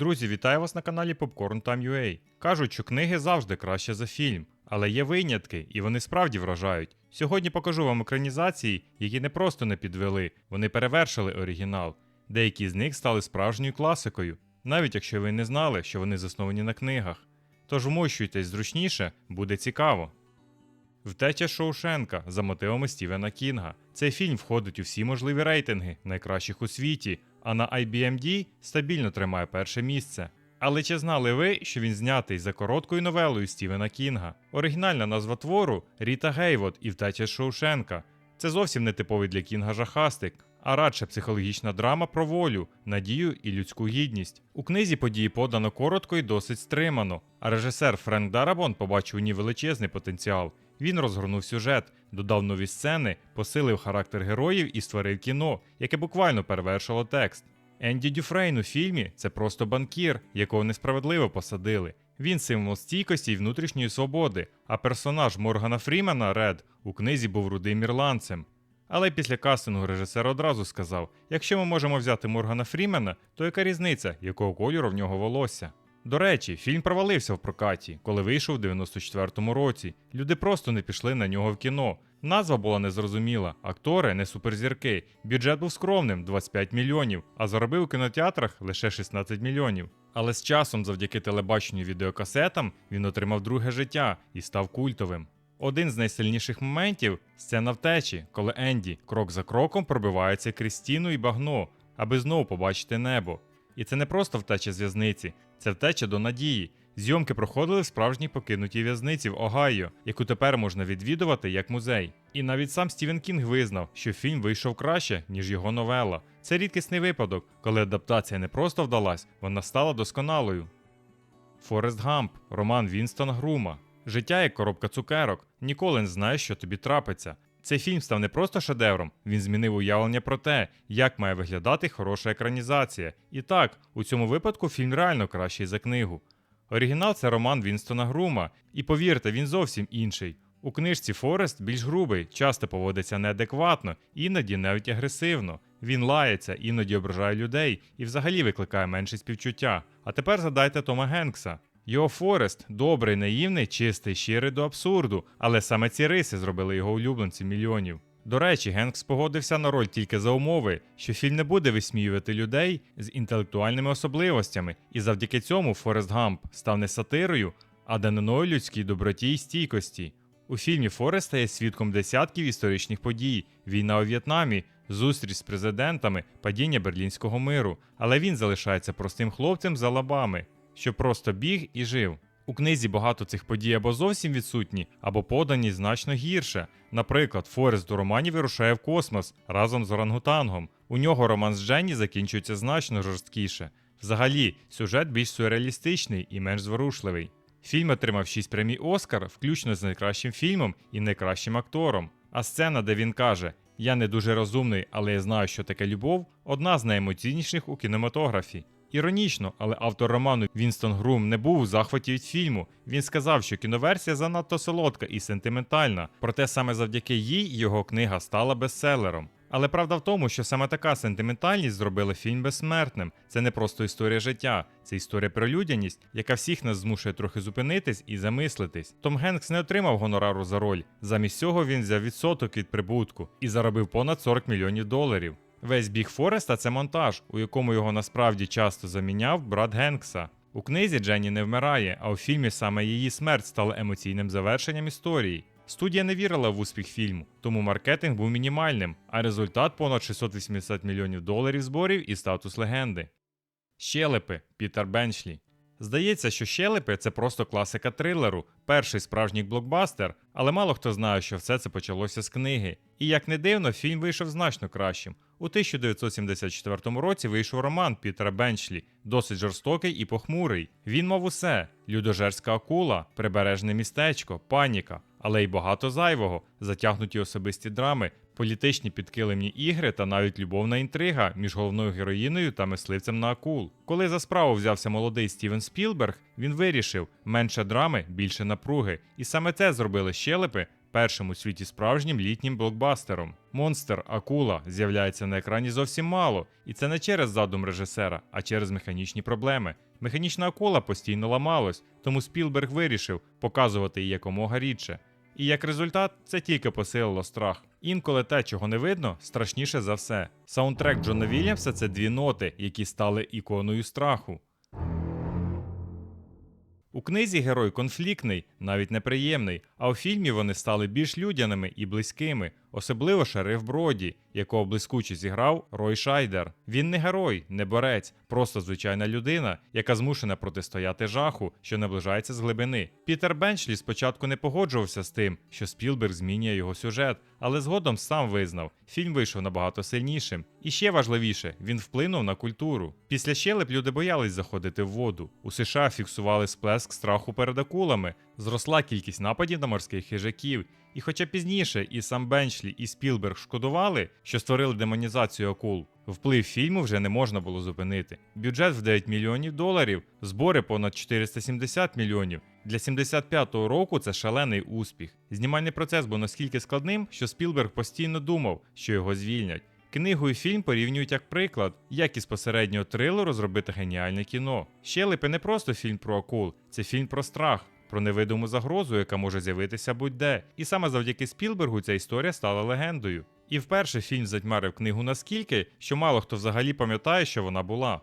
Друзі, вітаю вас на каналі Popcorn Time UA. Кажуть, що книги завжди краще за фільм, але є винятки, і вони справді вражають. Сьогодні покажу вам екранізації, які не просто не підвели, вони перевершили оригінал. Деякі з них стали справжньою класикою, навіть якщо ви не знали, що вони засновані на книгах. Тож вмощуйтесь зручніше, буде цікаво. Втеча Шоушенка за мотивами Стівена Кінга. Цей фільм входить у всі можливі рейтинги, найкращих у світі, а на IBMD стабільно тримає перше місце. Але чи знали ви, що він знятий за короткою новелою Стівена Кінга? Оригінальна назва твору Ріта Гейвот і втеча Шоушенка. Це зовсім не типовий для Кінга жахастик, а радше психологічна драма про волю, надію і людську гідність. У книзі події подано коротко і досить стримано, а режисер Френк Дарабон побачив у ній величезний потенціал. Він розгорнув сюжет, додав нові сцени, посилив характер героїв і створив кіно, яке буквально перевершило текст. Енді Дюфрейн у фільмі це просто банкір, якого несправедливо посадили. Він символ стійкості і внутрішньої свободи, а персонаж Моргана Фрімена Ред у книзі був рудим ірландцем. Але після кастингу режисер одразу сказав: якщо ми можемо взяти Моргана Фрімена, то яка різниця, якого кольору в нього волосся? До речі, фільм провалився в прокаті, коли вийшов у 94-му році. Люди просто не пішли на нього в кіно. Назва була незрозуміла, актори не суперзірки. Бюджет був скромним 25 мільйонів, а заробив у кінотеатрах лише 16 мільйонів. Але з часом, завдяки телебаченню відеокасетам, він отримав друге життя і став культовим. Один з найсильніших моментів сцена втечі, коли Енді крок за кроком пробивається крізь стіну і багно, аби знову побачити небо. І це не просто втеча з в'язниці, це втеча до надії. Зйомки проходили в справжній покинутій в'язниці в Огайо, яку тепер можна відвідувати як музей. І навіть сам Стівен Кінг визнав, що фільм вийшов краще, ніж його новела. Це рідкісний випадок, коли адаптація не просто вдалась, вона стала досконалою. Форест Гамп, роман Вінстона Грума. Життя як коробка цукерок. Ніколи не знаєш, що тобі трапиться. Цей фільм став не просто шедевром, він змінив уявлення про те, як має виглядати хороша екранізація. І так, у цьому випадку фільм реально кращий за книгу. Оригінал це роман Вінстона Грума, і повірте, він зовсім інший. У книжці Форест більш грубий, часто поводиться неадекватно, іноді навіть агресивно. Він лається, іноді ображає людей і взагалі викликає менше співчуття. А тепер згадайте Тома Генкса. Його Форест добрий, наївний, чистий, щирий до абсурду, але саме ці риси зробили його улюбленцем мільйонів. До речі, Генкс погодився на роль тільки за умови, що фільм не буде висміювати людей з інтелектуальними особливостями, і завдяки цьому Форест Гамп став не сатирою, а даниною людській доброті і стійкості. У фільмі Фореста є свідком десятків історичних подій: війна у В'єтнамі, зустріч з президентами, падіння берлінського миру. Але він залишається простим хлопцем з Алабами, що просто біг і жив. У книзі багато цих подій або зовсім відсутні, або подані значно гірше. Наприклад, Форест у романі вирушає в космос разом з орангутангом. У нього роман з Дженні закінчується значно жорсткіше. Взагалі, сюжет більш сюрреалістичний і менш зворушливий. Фільм отримав 6 премій Оскар, включно з найкращим фільмом і найкращим актором. А сцена, де він каже: Я не дуже розумний, але я знаю, що таке любов, одна з найемоційніших у кінематографі. Іронічно, але автор роману Вінстон Грум не був у захваті від фільму. Він сказав, що кіноверсія занадто солодка і сентиментальна, проте саме завдяки їй його книга стала бестселером. Але правда в тому, що саме така сентиментальність зробила фільм безсмертним. Це не просто історія життя, це історія про людяність, яка всіх нас змушує трохи зупинитись і замислитись. Том Генкс не отримав гонорару за роль. Замість цього він взяв відсоток від прибутку і заробив понад 40 мільйонів доларів. Весь біг Фореста це монтаж, у якому його насправді часто заміняв брат Генкса. У книзі Дженні не вмирає, а у фільмі саме її смерть стала емоційним завершенням історії. Студія не вірила в успіх фільму, тому маркетинг був мінімальним, а результат понад 680 мільйонів доларів зборів і статус легенди. Щелепи Пітер Бенчлі. Здається, що щелепи це просто класика трилеру, перший справжній блокбастер, але мало хто знає, що все це почалося з книги. І як не дивно, фільм вийшов значно кращим. У 1974 році вийшов роман Пітера Бенчлі, досить жорстокий і похмурий. Він мав усе: людожерська акула, прибережне містечко, паніка, але й багато зайвого, затягнуті особисті драми, політичні підкилимні ігри та навіть любовна інтрига між головною героїною та мисливцем на акул. Коли за справу взявся молодий Стівен Спілберг, він вирішив менше драми, більше напруги, і саме це зробили щелепи першим у світі справжнім літнім блокбастером. Монстр Акула з'являється на екрані зовсім мало, і це не через задум режисера, а через механічні проблеми. Механічна акула постійно ламалась, тому Спілберг вирішив показувати її якомога рідше. І як результат, це тільки посилило страх. Інколи те, чого не видно, страшніше за все. Саундтрек Джона Вільямса це дві ноти, які стали іконою страху. У книзі герой конфліктний, навіть неприємний, а у фільмі вони стали більш людяними і близькими, особливо шериф Броді, якого блискуче зіграв Рой Шайдер. Він не герой, не борець, просто звичайна людина, яка змушена протистояти жаху, що наближається з глибини. Пітер Бенчлі спочатку не погоджувався з тим, що Спілберг змінює його сюжет, але згодом сам визнав, фільм вийшов набагато сильнішим. І ще важливіше, він вплинув на культуру. Після щелеп люди боялись заходити в воду. У США фіксували сплеск страху перед акулами, зросла кількість нападів на морських хижаків. І хоча пізніше і сам Бенчлі, і Спілберг шкодували, що створили демонізацію акул, вплив фільму вже не можна було зупинити. Бюджет в 9 мільйонів доларів, збори понад 470 мільйонів. Для 75-го року це шалений успіх. Знімальний процес був наскільки складним, що Спілберг постійно думав, що його звільнять. Книгу і фільм порівнюють як приклад, як із посереднього трилеру зробити геніальне кіно. Щелепи не просто фільм про акул, це фільм про страх, про невидиму загрозу, яка може з'явитися будь-де. І саме завдяки Спілбергу ця історія стала легендою. І вперше фільм затьмарив книгу наскільки, що мало хто взагалі пам'ятає, що вона була.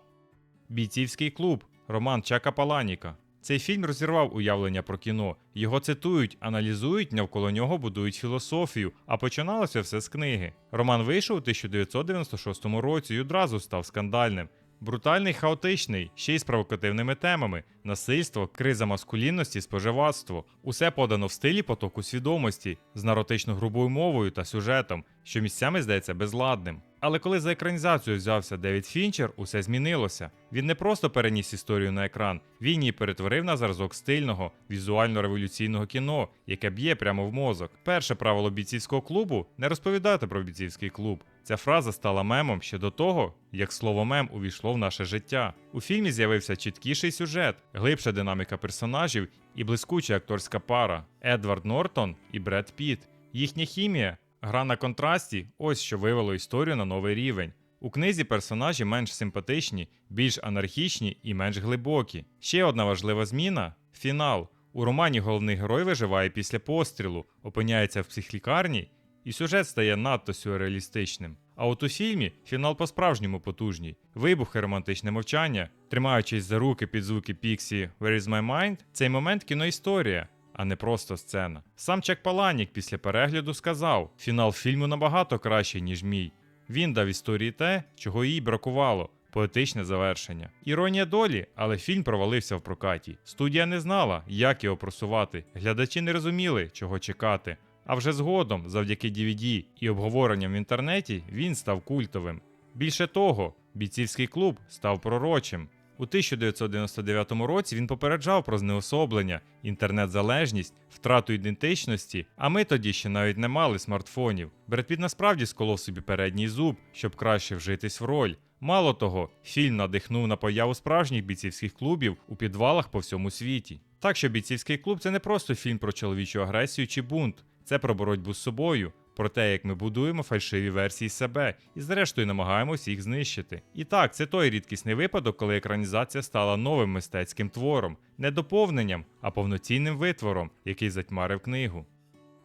Бійцівський клуб роман Чака Паланіка. Цей фільм розірвав уявлення про кіно. Його цитують, аналізують, навколо нього будують філософію, а починалося все з книги. Роман вийшов у 1996 році і одразу став скандальним. Брутальний, хаотичний, ще й з провокативними темами: насильство, криза маскулінності, споживацтво. Усе подано в стилі потоку свідомості, з наротично грубою мовою та сюжетом, що місцями здається безладним. Але коли за екранізацію взявся Девід Фінчер, усе змінилося. Він не просто переніс історію на екран, він її перетворив на зразок стильного, візуально-революційного кіно, яке б'є прямо в мозок. Перше правило бійцівського клубу не розповідати про бійцівський клуб. Ця фраза стала мемом ще до того, як слово мем увійшло в наше життя. У фільмі з'явився чіткіший сюжет, глибша динаміка персонажів і блискуча акторська пара Едвард Нортон і Бред Піт. Їхня хімія, гра на контрасті ось що вивело історію на новий рівень. У книзі персонажі менш симпатичні, більш анархічні і менш глибокі. Ще одна важлива зміна фінал. У романі головний герой виживає після пострілу, опиняється в психлікарні, і сюжет стає надто сюрреалістичним. А от у фільмі фінал по-справжньому потужній. Вибух і романтичне мовчання, тримаючись за руки під звуки Піксі Where is my mind, цей момент кіноісторія, а не просто сцена. Сам Чак Паланік після перегляду сказав: фінал фільму набагато кращий, ніж мій. Він дав історії те, чого їй бракувало. Поетичне завершення. Іронія долі, але фільм провалився в прокаті. Студія не знала, як його просувати. Глядачі не розуміли, чого чекати. А вже згодом, завдяки DVD і обговоренням в інтернеті, він став культовим. Більше того, бійцівський клуб став пророчим. У 1999 році він попереджав про знеособлення, інтернет-залежність, втрату ідентичності, а ми тоді ще навіть не мали смартфонів. Бред Піт насправді сколов собі передній зуб, щоб краще вжитись в роль. Мало того, фільм надихнув на появу справжніх бійцівських клубів у підвалах по всьому світі. Так що бійцівський клуб це не просто фільм про чоловічу агресію чи бунт, це про боротьбу з собою, про те, як ми будуємо фальшиві версії себе і, зрештою, намагаємося їх знищити. І так, це той рідкісний випадок, коли екранізація стала новим мистецьким твором, не доповненням, а повноцінним витвором, який затьмарив книгу.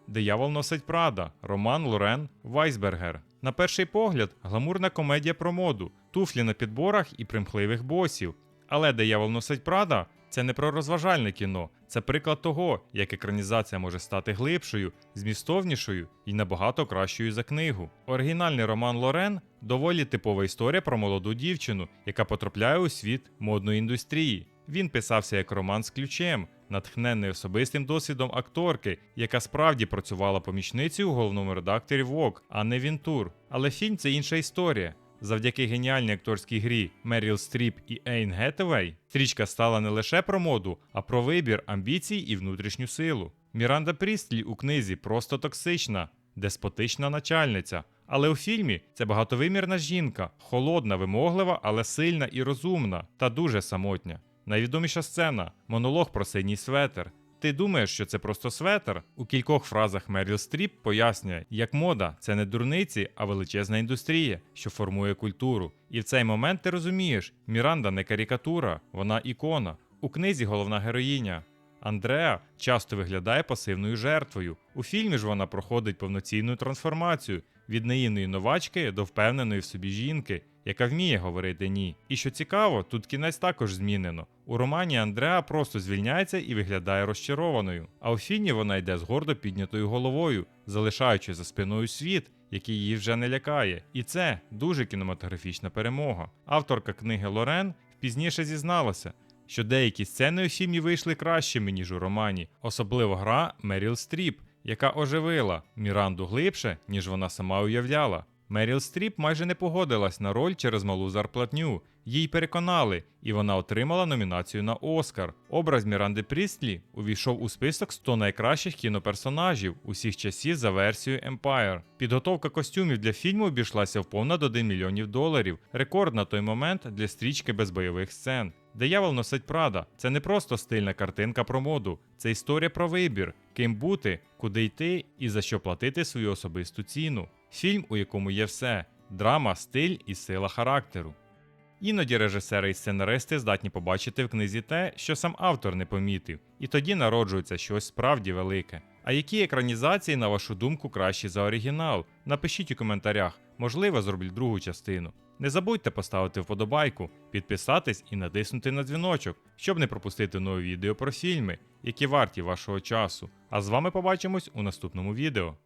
Диявол носить Прада, Роман Лорен Вайсбергер. На перший погляд, гламурна комедія про моду, туфлі на підборах і примхливих босів. Але Диявол носить Прада це не про розважальне кіно, це приклад того, як екранізація може стати глибшою, змістовнішою і набагато кращою за книгу. Оригінальний роман Лорен доволі типова історія про молоду дівчину, яка потрапляє у світ модної індустрії. Він писався як роман з ключем, натхнений особистим досвідом акторки, яка справді працювала помічницею у головному редакторі Vogue, а не Вінтур. Але фільм це інша історія. Завдяки геніальній акторській грі Меріл Стріп і Ейн Гетевей стрічка стала не лише про моду, а про вибір, амбіцій і внутрішню силу. Міранда Прістлі у книзі просто токсична, деспотична начальниця. Але у фільмі це багатовимірна жінка, холодна, вимоглива, але сильна і розумна, та дуже самотня. Найвідоміша сцена монолог про синій светер. Ти думаєш, що це просто светр? У кількох фразах Меріл Стріп пояснює, як мода це не дурниці, а величезна індустрія, що формує культуру. І в цей момент ти розумієш, Міранда не карикатура, вона ікона. У книзі головна героїня. Андреа часто виглядає пасивною жертвою. У фільмі ж вона проходить повноцінну трансформацію від наївної новачки до впевненої в собі жінки, яка вміє говорити ні. І що цікаво, тут кінець також змінено. У романі Андреа просто звільняється і виглядає розчарованою. А у фільмі вона йде з гордо піднятою головою, залишаючи за спиною світ, який її вже не лякає. І це дуже кінематографічна перемога. Авторка книги Лорен пізніше зізналася, що деякі сцени у фільмі вийшли кращими, ніж у романі, особливо гра Меріл Стріп, яка оживила Міранду глибше, ніж вона сама уявляла. Меріл Стріп майже не погодилась на роль через малу зарплатню. Їй переконали, і вона отримала номінацію на Оскар. Образ Міранди Прістлі увійшов у список 100 найкращих кіноперсонажів усіх часів за версією Empire. Підготовка костюмів для фільму обійшлася в понад 1 мільйонів доларів. Рекорд на той момент для стрічки без бойових сцен. Диявол носить Прада це не просто стильна картинка про моду, це історія про вибір, ким бути, куди йти і за що платити свою особисту ціну. Фільм, у якому є все: драма, стиль і сила характеру. Іноді режисери і сценаристи здатні побачити в книзі те, що сам автор не помітив, і тоді народжується щось справді велике. А які екранізації, на вашу думку, кращі за оригінал? Напишіть у коментарях, можливо, зроблю другу частину. Не забудьте поставити вподобайку, підписатись і натиснути на дзвіночок, щоб не пропустити нові відео про фільми, які варті вашого часу. А з вами побачимось у наступному відео.